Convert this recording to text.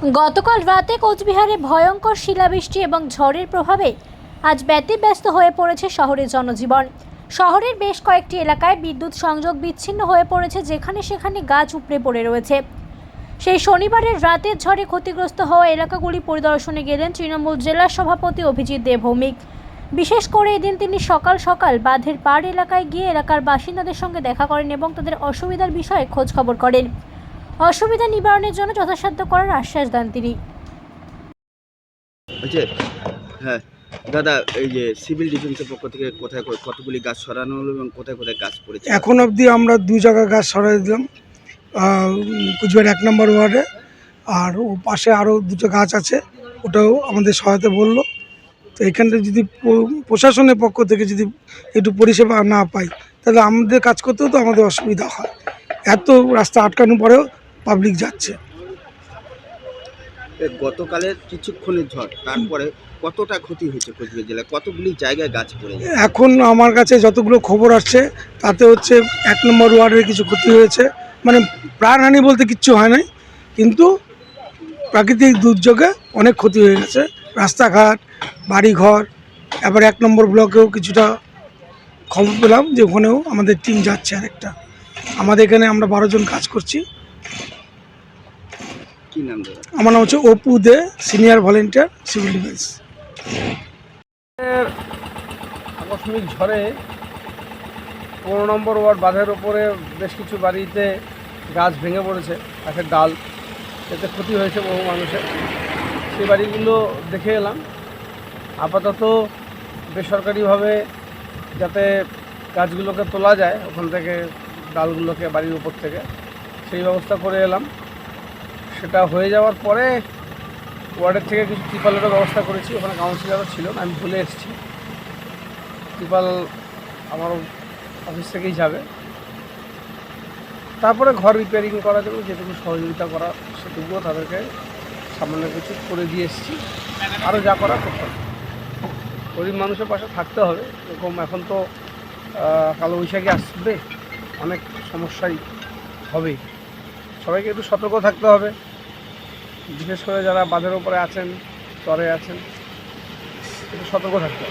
গতকাল রাতে কোচবিহারে ভয়ঙ্কর শিলাবৃষ্টি এবং ঝড়ের প্রভাবে আজ ব্যতিব্যস্ত হয়ে পড়েছে শহরের জনজীবন। শহরের বেশ কয়েকটি এলাকায় বিদ্যুৎ সংযোগ বিচ্ছিন্ন হয়ে পড়েছে, যেখানে সেখানে গাছ উপড়ে পড়ে রয়েছে। সেই শনিবারের রাতের ঝড়ে ক্ষতিগ্রস্ত হওয়া এলাকাগুলি পরিদর্শনে গেলেন তৃণমূল জেলা সভাপতি অভিজিৎ দেবভৌমিক বিশেষ করে এদিন তিনি সকাল সকাল বাঁধের পাড় এলাকায় গিয়ে এলাকার বাসিন্দাদের সঙ্গে দেখা করেন এবং তাদের অসুবিধার বিষয়ে খোঁজ খবর করেন। অসুবিধা নিবারণের জন্য যথাসাধ্য করার আশ্বাস দেন তিনি। হ্যাঁ দাদা এই যে সিভিল ডিফেন্সের পক্ষ থেকে কোথায় কতগুলি গাছ সরানো হলো এবং কোথায় কোথায় গাছ পড়েছে? এখন অবধি আমরা দু জায়গায় গাছ সরাই দিলাম কুচবিহার এক নম্বর ওয়ার্ডে আর ও পাশে আরও দুটো গাছ আছে ওটাও আমাদের সহায়তা বলল। তো এখানটা যদি প্রশাসনের পক্ষ থেকে যদি একটু পরিষেবা না পাই তাহলে আমাদের কাজ করতেও তো আমাদের অসুবিধা হয়। এত রাস্তা আটকানোর পরেও পাবলিক যাচ্ছে। গতকালের কিছুক্ষণের ঝড় তারপরে কতটা ক্ষতি হয়েছে কোচবিহার জেলায়? কতগুলি জায়গায় গাছ পড়েছে এখন আমার কাছে যতগুলো খবর আসছে তাতে হচ্ছে এক নম্বর ওয়ার্ডের কিছু ক্ষতি হয়েছে। মানে প্রাণহানি বলতে কিচ্ছু হয় নাই কিন্তু প্রাকৃতিক দুর্যোগে অনেক ক্ষতি হয়ে গেছে। রাস্তাঘাট বাড়িঘর এবার এক নম্বর ব্লকেও কিছুটা খবর পেলাম যে ওখানেও আমাদের টিম যাচ্ছে আরেকটা। আমাদের এখানে আমরা বারো জন কাজ করছি। কি নাম দাদা? আমার নাম হচ্ছে Apu Dey senior volunteer civil defence আকস্মিক ঝড়ে পনেরো নম্বর ওয়ার্ড বাঁধের ওপরে বেশ কিছু বাড়িতে গাছ ভেঙে পড়েছে গাছের ডাল এতে ক্ষতি হয়েছে বহু মানুষের। সেই বাড়িগুলো দেখে এলাম। আপাতত বেসরকারিভাবে যাতে গাছগুলোকে তোলা যায় ওখান থেকে ডালগুলোকে বাড়ির উপর থেকে সেই ব্যবস্থা করে এলাম। সেটা হয়ে যাওয়ার পরে ওয়ার্ডের থেকে কিছু ত্রিপালেরও ব্যবস্থা করেছি, ওখানে কাউন্সিলরও ছিল আমি ভুলে এসেছি। ত্রিপাল আমার অফিস থেকেই যাবে। তারপরে ঘর রিপেয়ারিং করার জন্য যেটুকু সহযোগিতা করা সেটুকুও তাদেরকে সামান্য কিছু করে দিয়ে এসেছি। আরও যা করা করতে হবে। গরিব মানুষের পাশে থাকতে হবে, এরকম এখন তো কালো বৈশাখী আসবে, অনেক সমস্যাই হবে সবাইকে একটু সতর্ক থাকতে হবে। বিশেষ করে যারা বাঁধের উপরে আছেন চরে আছেন একটু সতর্ক থাকতে